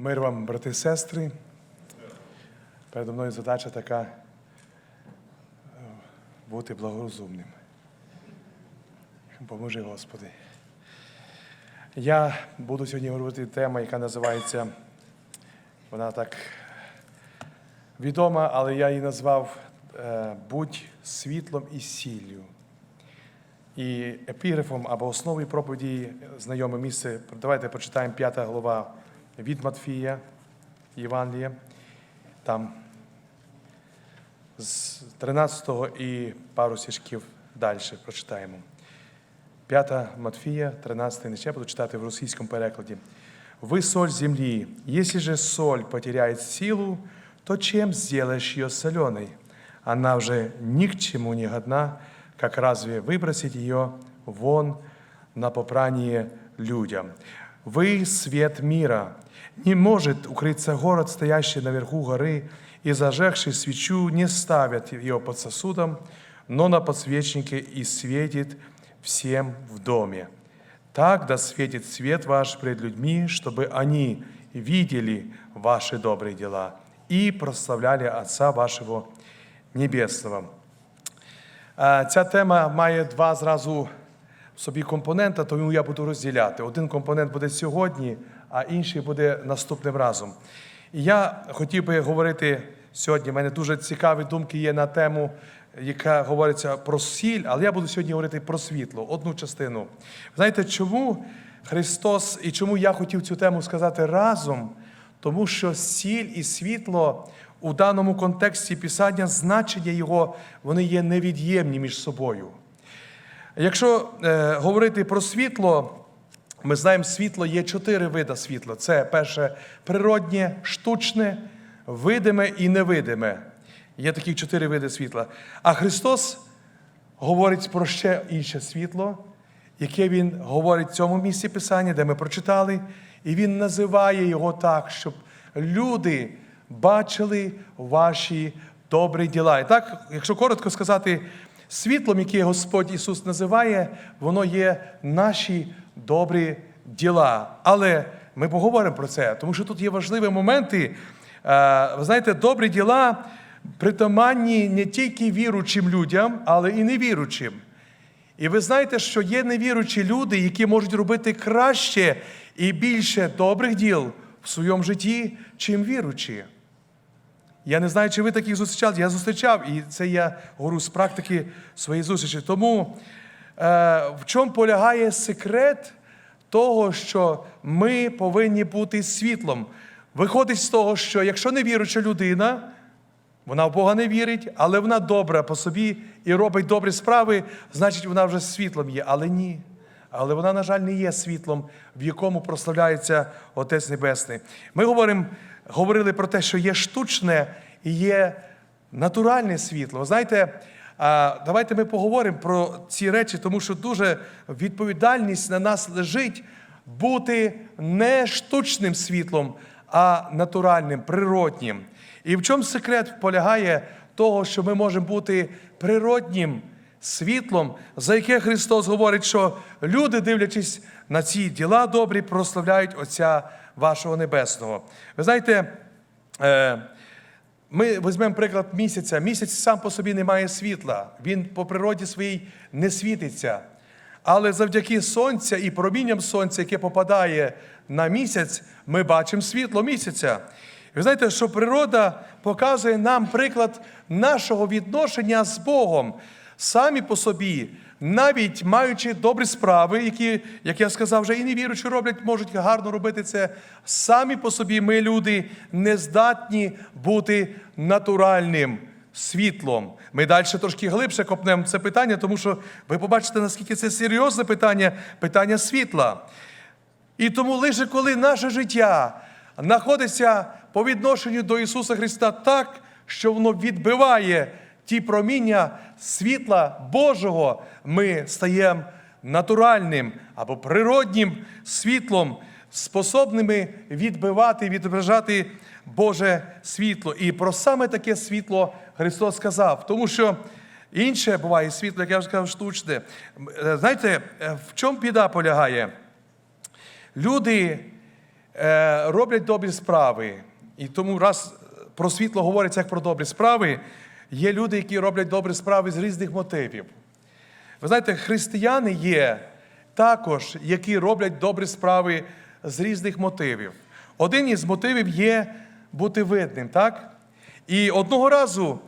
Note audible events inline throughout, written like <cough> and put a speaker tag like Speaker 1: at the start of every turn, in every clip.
Speaker 1: Мир вам, брати і сестри. Передо мною задача така е, бути благорозумним. Поможи, Господи. Я буду сьогодні говорити тему, яка називається, вона так відома, але я її назвав е, Будь світлом і сіллю. І епіграфом або основою проповіді знайоме місце. Давайте почитаємо 5 глава від Матфія, Євангелія. Там з 13 і пару стишків далі прочитаємо. 5 Матфія, 13 не ще буду читати в російському перекладі. Вы соль земли. Если же соль потеряет силу, то чем сделаешь ее соленой? Она уже ни к чему не годна, как разве выбросить ее вон на попрание людям? Вы свет мира. Не может укрыться город, стоящий наверху горы, и зажегший свечу не ставят ее под сосудом, но на подсвечнике и светит всем в доме. Так да светит свет ваш пред людьми, чтобы они видели ваши добрые дела и прославляли Отца вашего Небесного. Ця тема має два зразу собі компонента, тому я буду розділяти. Один компонент буде сьогодні, а інший буде наступним разом. І я хотів би говорити сьогодні. У мене дуже цікаві думки є на тему, яка говориться про сіль, але я буду сьогодні говорити про світло, одну частину. Знаєте, чому Христос і чому я хотів цю тему сказати разом? Тому що сіль і світло у даному контексті Писання, значення його, вони є невід'ємні між собою. Якщо е, говорити про світло, ми знаємо, світло є чотири види світла. Це перше природнє, штучне, видиме і невидиме. Є такі чотири види світла. А Христос говорить про ще інше світло, яке Він говорить в цьому місці Писання, де ми прочитали, і Він називає його так, щоб люди бачили ваші добрі діла. І так, якщо коротко сказати, світлом, яке Господь Ісус називає, воно є наші добрі діла. Але ми поговоримо про це, тому що тут є важливі моменти. Е, Ви знаєте, добрі діла притаманні не тільки віручим людям, але і невіручим. І ви знаєте, що є невіручі люди, які можуть робити краще і більше добрих діл в своєму житті, чим віручі. Я не знаю, чи ви таких зустрічали. Я зустрічав, і це я говорю з практики своєї зустрічі. Тому е, в чому полягає секрет того, що ми повинні бути світлом? Виходить з того, що якщо не віруча людина, вона в Бога не вірить, але вона добра по собі і робить добрі справи, значить, вона вже світлом є. Але ні. Але вона, на жаль, не є світлом, в якому прославляється Отець Небесний. Ми говоримо, говорили про те, що є штучне і є натуральне світло. Знаєте, давайте ми поговоримо про ці речі, тому що дуже відповідальність на нас лежить бути не штучним світлом, а натуральним, природнім. І в чому секрет полягає того, що ми можемо бути природнім світлом, за яке Христос говорить, що люди, дивлячись на ці діла добрі, прославляють Отця вашого Небесного. Ви знаєте, е, ми візьмемо приклад місяця. Місяць сам по собі не має світла, він по природі своїй не світиться. Але завдяки сонця і промінням сонця, яке попадає на місяць, ми бачимо світло місяця. Ви знаєте, що природа показує нам приклад нашого відношення з Богом. Самі по собі, навіть маючи добрі справи, які, як я сказав, вже і не віруючи роблять, можуть гарно робити це. Самі по собі ми, люди, не здатні бути натуральним світлом. Ми далі трошки глибше копнемо це питання, тому що ви побачите, наскільки це серйозне питання, питання світла. І тому лише коли наше життя знаходиться по відношенню до Ісуса Христа так, що воно відбиває ті проміння світла Божого, ми стаємо натуральним або природнім світлом, способними відбивати, відображати Боже світло. І про саме таке світло Христос сказав, тому що. Інше буває світло, як я вже сказав, штучне. Знаєте, в чому біда полягає? Люди е, роблять добрі справи. І тому, раз про світло говориться як про добрі справи, є люди, які роблять добрі справи з різних мотивів. Ви знаєте, християни є також, які роблять добрі справи з різних мотивів. Один із мотивів є бути видним, так? І одного разу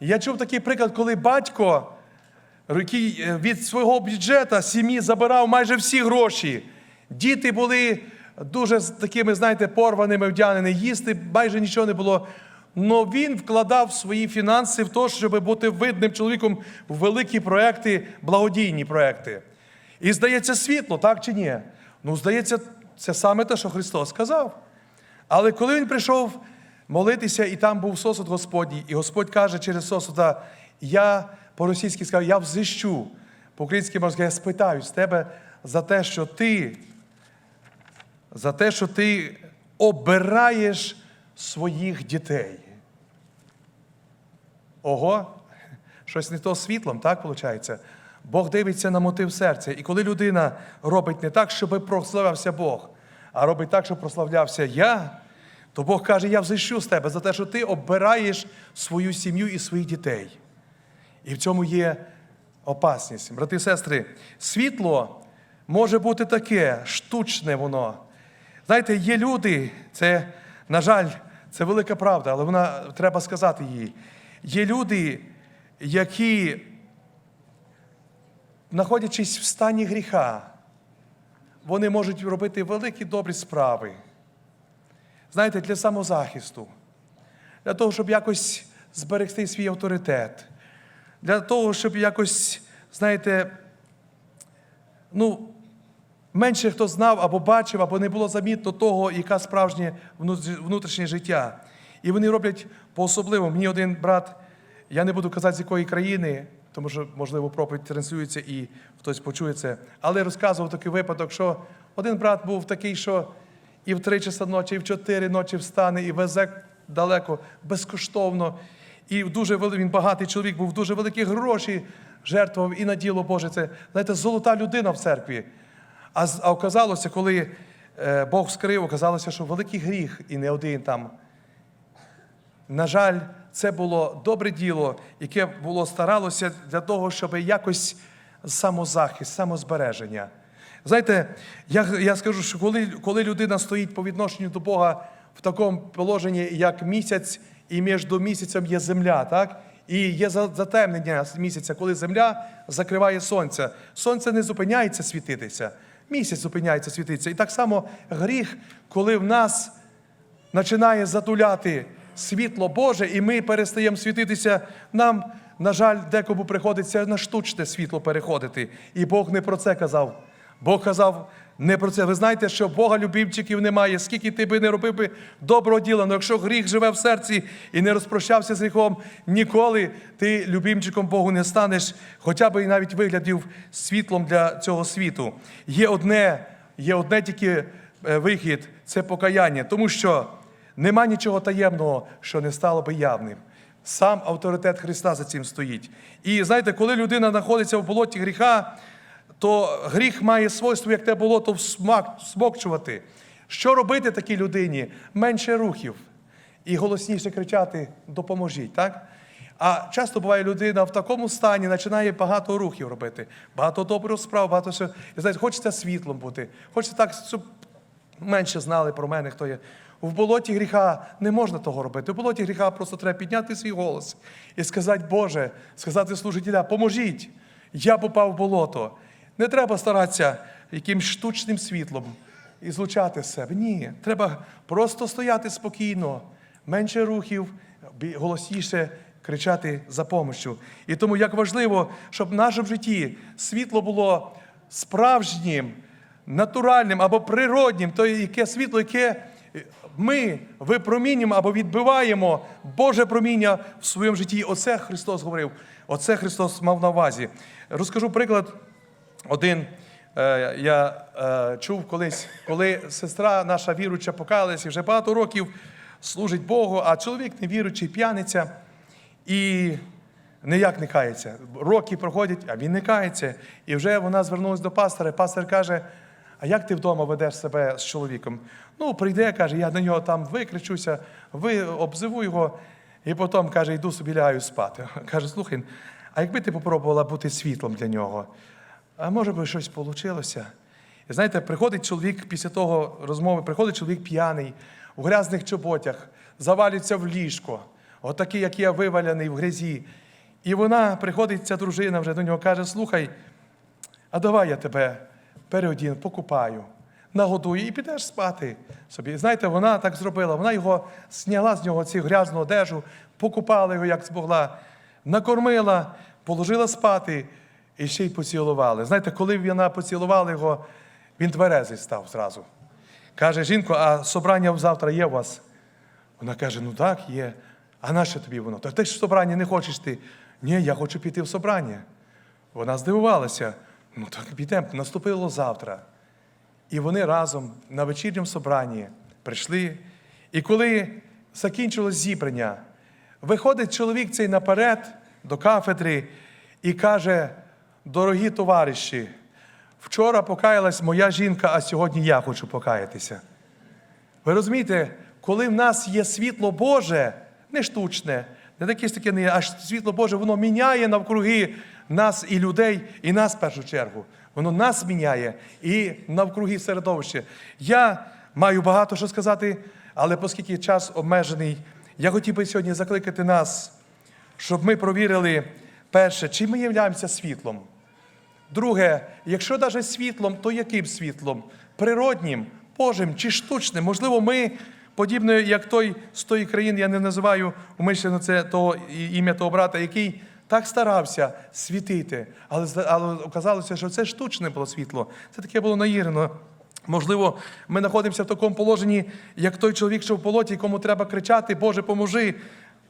Speaker 1: я чув такий приклад, коли батько, який е, від свого бюджету сім'ї забирав майже всі гроші. Діти були дуже такими, знаєте, порваними, вдягнені, їсти майже нічого не було. Но він вкладав свої фінанси в те, щоб бути видним чоловіком в великі проекти, благодійні проекти. І здається, світло, так чи ні? Ну, здається, це саме те, що Христос сказав. Але коли він прийшов молитися, і там був сосуд Господній, і Господь каже через сосуда, я по-російськи сказав, я взищу. По-українськи можна сказати, я спитаю з тебе за те, що ти, за те, що ти обираєш своїх дітей. Ого, щось не то світлом, так виходить? Бог дивиться на мотив серця. І коли людина робить не так, щоб прославлявся Бог, а робить так, щоб прославлявся я, то Бог каже, я взищу з тебе за те, що ти обираєш свою сім'ю і своїх дітей. І в цьому є опасність. Брати і сестри, світло може бути таке, штучне воно. Знаєте, є люди, це, на жаль, це велика правда, але вона треба сказати її. Є люди, які, знаходячись в стані гріха, вони можуть робити великі добрі справи. Знаєте, для самозахисту, для того, щоб якось зберегти свій авторитет, для того, щоб якось, знаєте, ну, менше хто знав або бачив, або не було замітно того, яка справжнє внутрішнє життя. І вони роблять по-особливому. Мені один брат, я не буду казати, з якої країни, тому що, можливо, проповідь транслюється і хтось почує це. Але розказував такий випадок, що один брат був такий, що і в три часа ночі, і в чотири ночі встане, і везе далеко, безкоштовно. І дуже вели- він багатий чоловік, був дуже великі гроші жертвував і на діло Боже. Це знаєте, золота людина в церкві. А, а оказалося, коли е, Бог скрив, оказалося, що великий гріх і не один там. На жаль, це було добре діло, яке було старалося для того, щоб якось самозахист, самозбереження. Знаєте, я, я скажу, що коли, коли людина стоїть по відношенню до Бога в такому положенні, як місяць, і між місяцем є земля, так? І є затемнення місяця, коли земля закриває сонце. Сонце не зупиняється світитися, місяць зупиняється світитися. І так само гріх, коли в нас починає затуляти світло Боже, і ми перестаємо світитися. Нам, на жаль, декому приходиться на штучне світло переходити. І Бог не про це казав. Бог казав не про це. Ви знаєте, що Бога любімчиків немає. Скільки ти би не робив би доброго діла, але якщо гріх живе в серці і не розпрощався з гріхом, ніколи ти любімчиком Богу не станеш, хоча б і навіть виглядів світлом для цього світу. Є одне, є одне тільки е, вихід це покаяння, тому що нема нічого таємного, що не стало би явним. Сам авторитет Христа за цим стоїть. І знаєте, коли людина знаходиться в болоті гріха, то гріх має свойство, як те болото всмокчувати. Що робити такій людині? Менше рухів і голосніше кричати Допоможіть. так? А часто буває людина в такому стані починає багато рухів робити, багато добрих справ, багато все. Знаєте, хочеться світлом бути, хочеться так, щоб менше знали про мене, хто є. В болоті гріха не можна того робити. В болоті гріха просто треба підняти свій голос і сказати, Боже, сказати служителя, поможіть, я попав в болото. Не треба старатися якимсь штучним світлом і злучати себе. Ні, треба просто стояти спокійно, менше рухів, голосніше кричати за помощю. І тому як важливо, щоб в нашому житті світло було справжнім, натуральним або природнім, то яке світло, яке ми випромінюємо або відбиваємо Боже проміння в своєму житті. Оце Христос говорив, оце Христос мав на увазі. Розкажу приклад один. Е, Я е, чув колись, коли сестра наша віруюча покаялась і вже багато років служить Богу, а чоловік невіруючий, п'яниця і ніяк не кається. Роки проходять, а він не кається. І вже вона звернулася до пастора. Пастор каже: а як ти вдома ведеш себе з чоловіком? Ну, прийде, каже, я на нього там викричуся, ви обзиву його, і потім каже, йду собі лягаю спати. <laughs> Каже, слухай, а якби ти попробувала бути світлом для нього, а може би щось вийшло? І знаєте, приходить чоловік після того розмови, приходить чоловік п'яний, у грязних чоботях, завалюється в ліжко, отакий, як я виваляний в грязі. І вона приходить, ця дружина вже до нього каже: слухай, а давай я тебе переодіну, покупаю, нагодую і підеш спати собі. Знаєте, вона так зробила. Вона його зняла з нього цю грязну одежу, покупала його, як змогла, накормила, положила спати і ще й поцілували. Знаєте, коли вона поцілувала його, він тверезий став зразу. Каже, жінко, а собрання завтра є у вас? Вона каже: ну так, є. А нащо тобі воно? Та ти ж в собрання не хочеш ти. Ні, я хочу піти в собрання. Вона здивувалася. Ну так підемо, наступило завтра. І вони разом на вечірньому собранні прийшли. І коли закінчилось зібрання, виходить чоловік цей наперед до кафедри і каже: дорогі товариші, вчора покаялась моя жінка, а сьогодні я хочу покаятися. Ви розумієте, коли в нас є світло Боже, не штучне, не таке таке, не аж світло Боже, воно міняє навкруги нас і людей, і нас в першу чергу. Воно нас міняє і навкруги середовище. Я маю багато що сказати, але оскільки час обмежений, я хотів би сьогодні закликати нас, щоб ми провірили перше, чи ми являємося світлом. Друге, якщо навіть світлом, то яким світлом? Природнім, Божим чи штучним? Можливо, ми, подібно як той з тої країни, я не називаю умишлено це того ім'я того брата, який так старався світити, але, але оказалося, що це штучне було світло. Це таке було наіграно. Можливо, ми знаходимося в такому положенні, як той чоловік, що в полоті, якому треба кричати: Боже, поможи!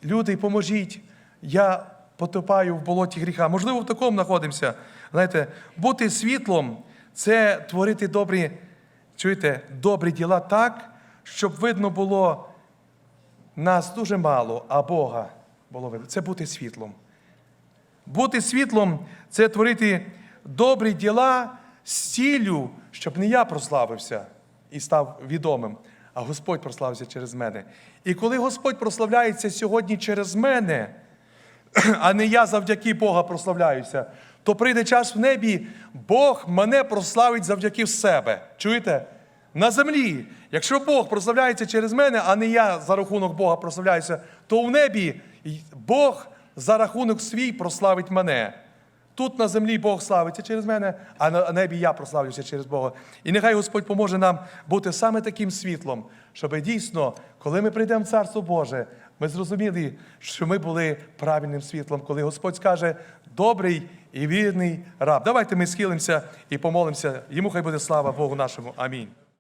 Speaker 1: Люди, поможіть! Я потопаю в болоті гріха. Можливо, в такому знаходимося. Знаєте, бути світлом це творити добрі, чуєте, добрі діла так, щоб видно було нас дуже мало, а Бога було видно. Це бути світлом. Бути світлом це творити добрі діла з ціллю, щоб не я прославився і став відомим, а Господь прославився через мене. І коли Господь прославляється сьогодні через мене, <clears throat> а не я завдяки Бога прославляюся, то прийде час в небі, Бог мене прославить завдяки себе. Чуєте? На землі. Якщо Бог прославляється через мене, а не я за рахунок Бога прославляюся, то в небі Бог за рахунок свій прославить мене. Тут на землі Бог славиться через мене, а на небі я прославлюся через Бога. І нехай Господь поможе нам бути саме таким світлом, щоб дійсно, коли ми прийдемо в Царство Боже, ми зрозуміли, що ми були правильним світлом, коли Господь скаже добрий і вірний раб. Давайте ми схилимося і помолимося. Йому хай буде слава Богу нашому. Амінь.